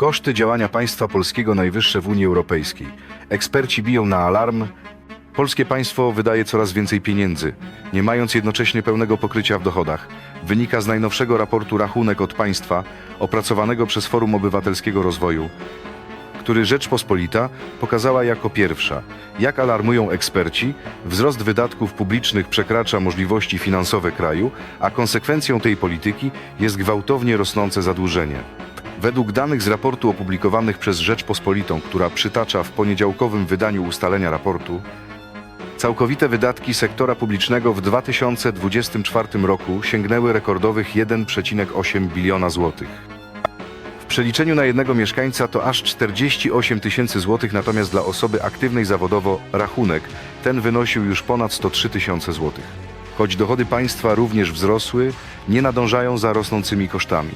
Koszty działania państwa polskiego najwyższe w Unii Europejskiej. Eksperci biją na alarm. Polskie państwo wydaje coraz więcej pieniędzy, nie mając jednocześnie pełnego pokrycia w dochodach. Wynika z najnowszego raportu Rachunek od Państwa, opracowanego przez Forum Obywatelskiego Rozwoju, który Rzeczpospolita pokazała jako pierwsza. Jak alarmują eksperci, wzrost wydatków publicznych przekracza możliwości finansowe kraju, a konsekwencją tej polityki jest gwałtownie rosnące zadłużenie. Według danych z raportu opublikowanych przez Rzeczpospolitą, która przytacza w poniedziałkowym wydaniu ustalenia raportu, całkowite wydatki sektora publicznego w 2024 roku sięgnęły rekordowych 1,8 biliona złotych. W przeliczeniu na jednego mieszkańca to aż 48 tysięcy złotych, natomiast dla osoby aktywnej zawodowo rachunek ten wynosił już ponad 103 tysiące złotych. Choć dochody państwa również wzrosły, nie nadążają za rosnącymi kosztami.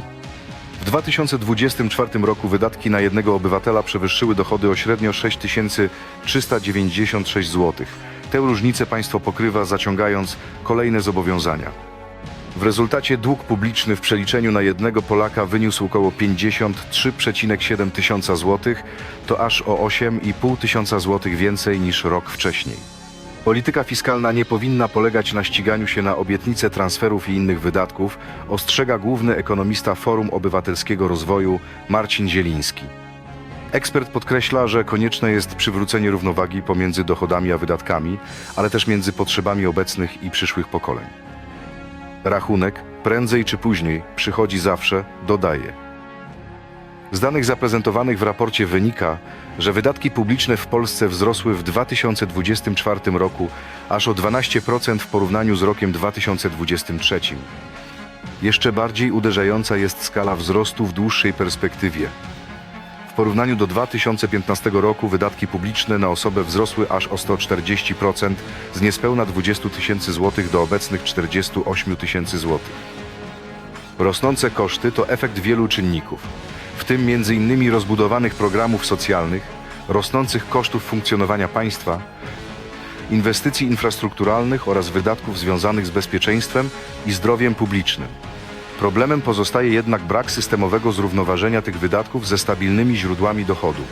W 2024 roku wydatki na jednego obywatela przewyższyły dochody o średnio 6396 zł. Tę różnicę państwo pokrywa zaciągając kolejne zobowiązania. W rezultacie dług publiczny w przeliczeniu na jednego Polaka wyniósł około 53,7 tysiąca złotych, to aż o 8,5 tysiąca złotych więcej niż rok wcześniej. Polityka fiskalna nie powinna polegać na ściganiu się na obietnice transferów i innych wydatków, ostrzega główny ekonomista Forum Obywatelskiego Rozwoju Marcin Zieliński. Ekspert podkreśla, że konieczne jest przywrócenie równowagi pomiędzy dochodami a wydatkami, ale też między potrzebami obecnych i przyszłych pokoleń. Rachunek, prędzej czy później, przychodzi zawsze, dodaje. Z danych zaprezentowanych w raporcie wynika, że wydatki publiczne w Polsce wzrosły w 2024 roku aż o 12% w porównaniu z rokiem 2023. Jeszcze bardziej uderzająca jest skala wzrostu w dłuższej perspektywie. W porównaniu do 2015 roku wydatki publiczne na osobę wzrosły aż o 140% z niespełna 20 tysięcy złotych do obecnych 48 tysięcy złotych. Rosnące koszty to efekt wielu czynników, w tym m.in. rozbudowanych programów socjalnych, rosnących kosztów funkcjonowania państwa, inwestycji infrastrukturalnych oraz wydatków związanych z bezpieczeństwem i zdrowiem publicznym. Problemem pozostaje jednak brak systemowego zrównoważenia tych wydatków ze stabilnymi źródłami dochodu.